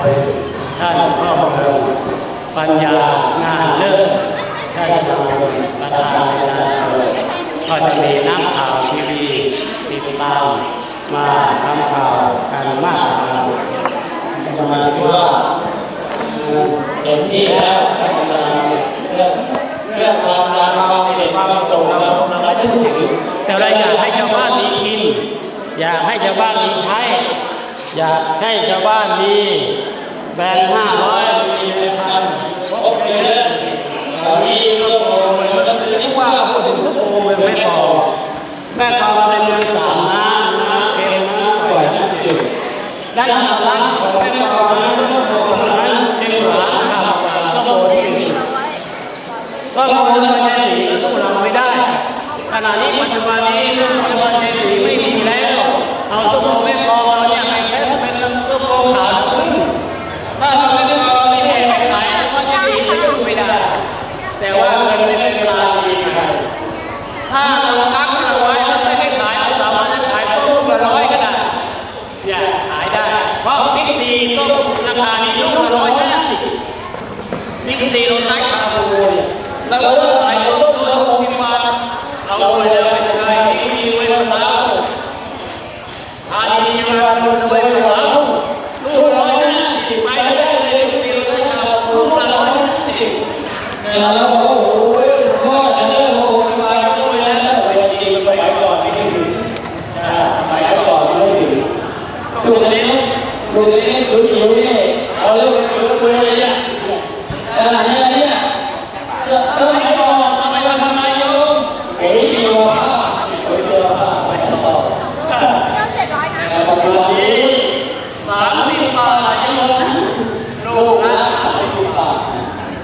ท่านพ่อปัญญางานเลิศท่านประธานนายก็จะมีนักข่าวทีวีติดตามมาทำข่าวกันมากมายประมาณว่าเห็นที่แล้วก็จะเลือกเลือกเรา อยากให้ชาวบ้านมีแบงห้าร้อยมีในพันโอเคเลยตอนนี้ก็โตมันก็คือที่ว่าพูดถึงทุกโมเมืองไม่พอแม่ทองเป็นเมืองสามน้ำน้ำเค็มน้ำก่อยน้ำจืดด้านหลังของแม่ทองนั้นร้านเป็นหลานครับก็โมที่ก็โมที่มันจะหนีก็สู้เราไม่ได้ ขณะนี้ปัจจุบันนี้เรื่องปัจจุบันนี้ไม่มีแล้ว เอาตุ้มโมไม่พอเราเนี่ยไปแค่เป็นตุ้มโมขาวแล้วขึ้นถ้าเราไม่ได้เราไม่ได้ไปขายก็จะดีก็อยู่ไม่ได้ แต่ว่าเงินไม่ได้เวลาดีกันถ้าเราตั้งเอาไว้เราไม่ให้ขายเราสามารถจะขายต้นลูกละร้อยก็ได้เนี่ยขายได้ เพราะพริกดีต้นราคานี้ลูกละร้อยห้าสิบ พริกดีเราตั้งราคาโอ้ยแล้วเราขายต้นต้นหกสิบบาทเราไปเลยไปเลยพริกดีไว้บนเท้าทานดีมานไว้บนเท้าลูกร้อยห้าสิบไปได้เลยพริกดีเราตั้งราลูกละร้อยห้าสิบแล้วโอ้โหพ่อจะเลิกโอ้โหไปช่วยแล้วไปดีไปก่อนไม่ถึงไปก่อนไม่ถึงดูนี้ดูนี้ดูอยู่นี่เอาเรื่องดูดูเลยเนี่ยอะไรเนี่ยเออไม่บอกทำไมทำไมโยมโอ้ยโยมโอ้ยโยมไปต่อ เริ่มเจ็ดร้อยนะ ปัจจุบันนี้สามสิบบาทยังลงลูกนะสามสิบบาท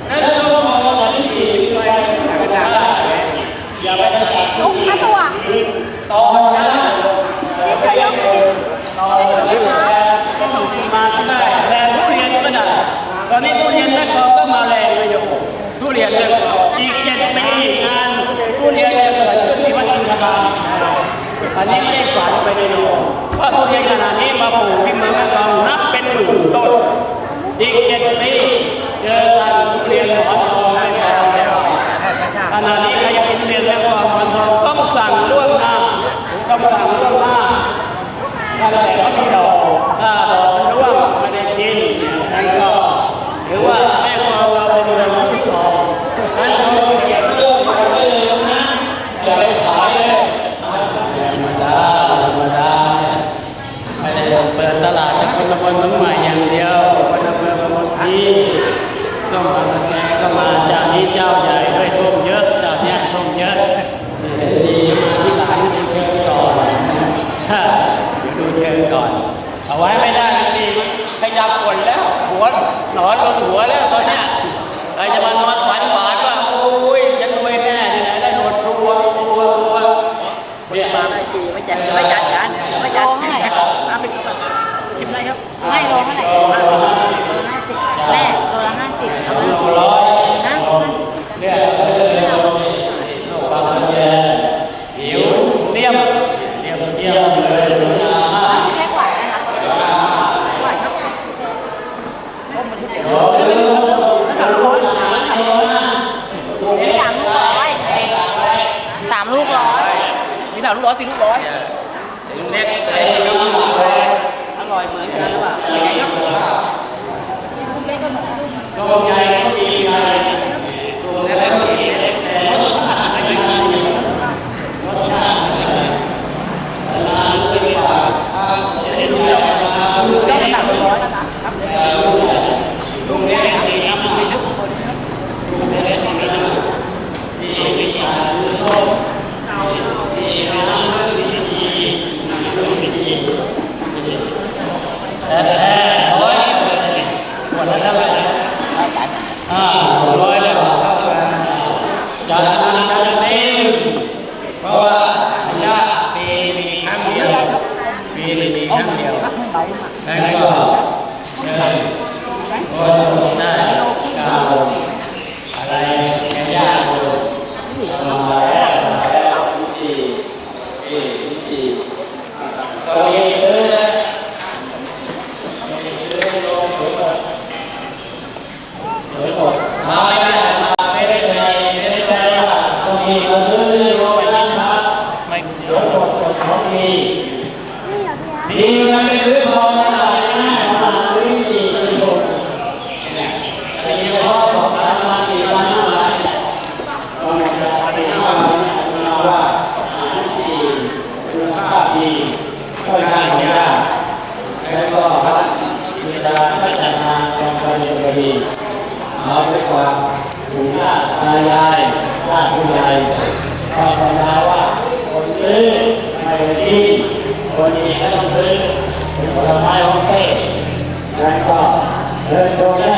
นั่นก็พอที่ดีไปกระดาษอย่าไปกระดาษ ลงค่าตัว ตอนนั้น จะยกขึ้น ตอนที่แก็ส่งมาก็ได้แรงทุเรียนก็ได้ตอ นี้ทุเรียนแม่กองก็มาแรงเลยโยทุเรียนเนี่ยอีกเจ็ดปีงานทุเรียนจะเกิดขึ้นที่วัดอินทราอันนี้ไม่ได้ฝันไปในโลกเพราะทุเรียนขนาดนี้มาปลูกที่เมืองแม่กองนับเป็นหมื่นต้นอีกเจ็ดปีเจอกันทุเรียนหมอนทองแม่กองแล้วขณะนี้ใครอยากกินทุเรียนแล้วก็มันทองต้องสั่งล่วงหน้าต้องสั่งล่วงหน้าถ้าแต่ว่ามีดอกถ้าดอกมันร่วงไม่ได้กินนั่นก็หรือว่าแม่ของเราเป็นเมืองที่ทองนั้นเราเก็บเรื่องไปเลยนะอย่าไปขายเลยธรรมดาธรรมดาไม่ได้เปิดตลาดจะคนตะบนเมืองใหม่อย่างเดียวคนละเมืองบางทีต้องมาแกก็มาจากนี้เจ้าใหญ่ด้วยส้มเยอะเจ้าเนี้ยส้มเยอะดีมาที่หลังดูเชิงก่อนฮะเดี๋ยวดูเชิงก่อน เอาไว้ไม่ได้ดีขยับฝนแล้ว หัวหนอนลงหัวแล้วตอนเนี้ยใครจะมานอนฝันหวานว่าโอ้ยจะรวยแน่ที่ไหนได้โดนรัวรัวรัวเนี่ยมา ไม่จีไม่จัดไม่จัดกันไม่จัดเอาไปชิมได้ครับ ไม่โลเท่าไหร่โลละห้าสิบแม่โลละห้าสิบเอาไหม โลร้อย นะ เนี่ยเร็วๆบางคนเนี่ยหิวเตรียมเตรียมเตรียมเลยสนุนอาหาร เล็กกว่านะคะกว่าครับ โอ้ยสามร้อยสามร้อยนะ มีสามลูกร้อยสามลูกร้อย มีสาม ลูกร้อยสี่ลูกร้อยเล็กไอ้ลูกแรกอร่อยเหมือนกันหรือเปล่าเป็นไงครับ ลูกเล็กก็เหมือนลูก ตัวใหญ่ก็มีใหญ่ตัวเล็กก็มีเล็กแต่รสชาติไม่เหมือนกันรสชาติไม่เหมือนกันนานๆเลยว่าเห็นแล้วมาลูก ต้ เล็ อง ก สามลูกร้อยนะครับครับ ลูกเล็กมีน้ำมันลูกเล็กมีน้ำที่มีตาลูกโตที่น้ำที่ดีลูกดีแต่ร้อยเปอร์เซ็นต์ หมดแล้วเท่าไหร่อ่าร้อยแล้วเท่ากันจากนั้นจากนี้เพราะว่าญาติปีมีครั้งเดียวปีมีครั้งเดียวแล้วก็เออคนได้กล่าว แล้วก็พระบิดาพัฒนาจอมปำเด็นคดีเอาไปฝากปู่ย่าตายายญาติผู้ใหญ่ภาวนาว่าคนซื้อไม่ดีคนดีก็ต้องซื้อเป็นผลไม้ของเต้แล้วก็เดินโดย